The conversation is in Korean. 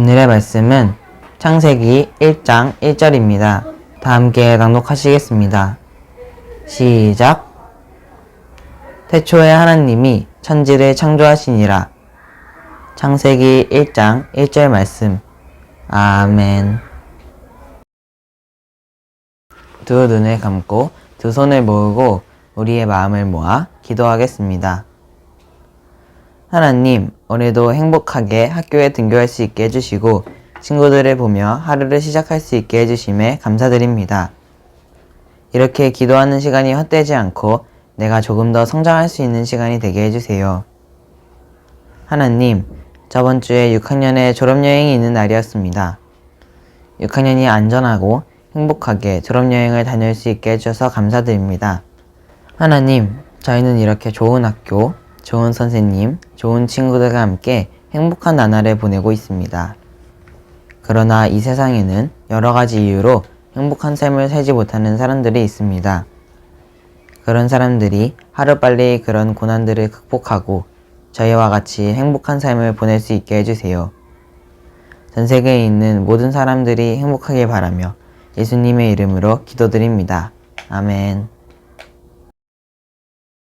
오늘의 말씀은 창세기 1장 1절입니다. 다 함께 낭독하시겠습니다. 시작. 태초에 하나님이 천지를 창조하시니라. 창세기 1장 1절 말씀. 아멘. 두 눈을 감고 두 손을 모으고 우리의 마음을 모아 기도하겠습니다. 하나님, 오늘도 행복하게 학교에 등교할 수 있게 해주시고 친구들을 보며 하루를 시작할 수 있게 해주심에 감사드립니다. 이렇게 기도하는 시간이 헛되지 않고 내가 조금 더 성장할 수 있는 시간이 되게 해주세요. 하나님, 저번 주에 6학년의 졸업여행이 있는 날이었습니다. 6학년이 안전하고 행복하게 졸업여행을 다닐 수 있게 해주셔서 감사드립니다. 하나님, 저희는 이렇게 좋은 학교, 좋은 선생님, 좋은 친구들과 함께 행복한 나날을 보내고 있습니다. 그러나 이 세상에는 여러 가지 이유로 행복한 삶을 살지 못하는 사람들이 있습니다. 그런 사람들이 하루빨리 그런 고난들을 극복하고 저희와 같이 행복한 삶을 보낼 수 있게 해주세요. 전 세계에 있는 모든 사람들이 행복하길 바라며 예수님의 이름으로 기도드립니다. 아멘.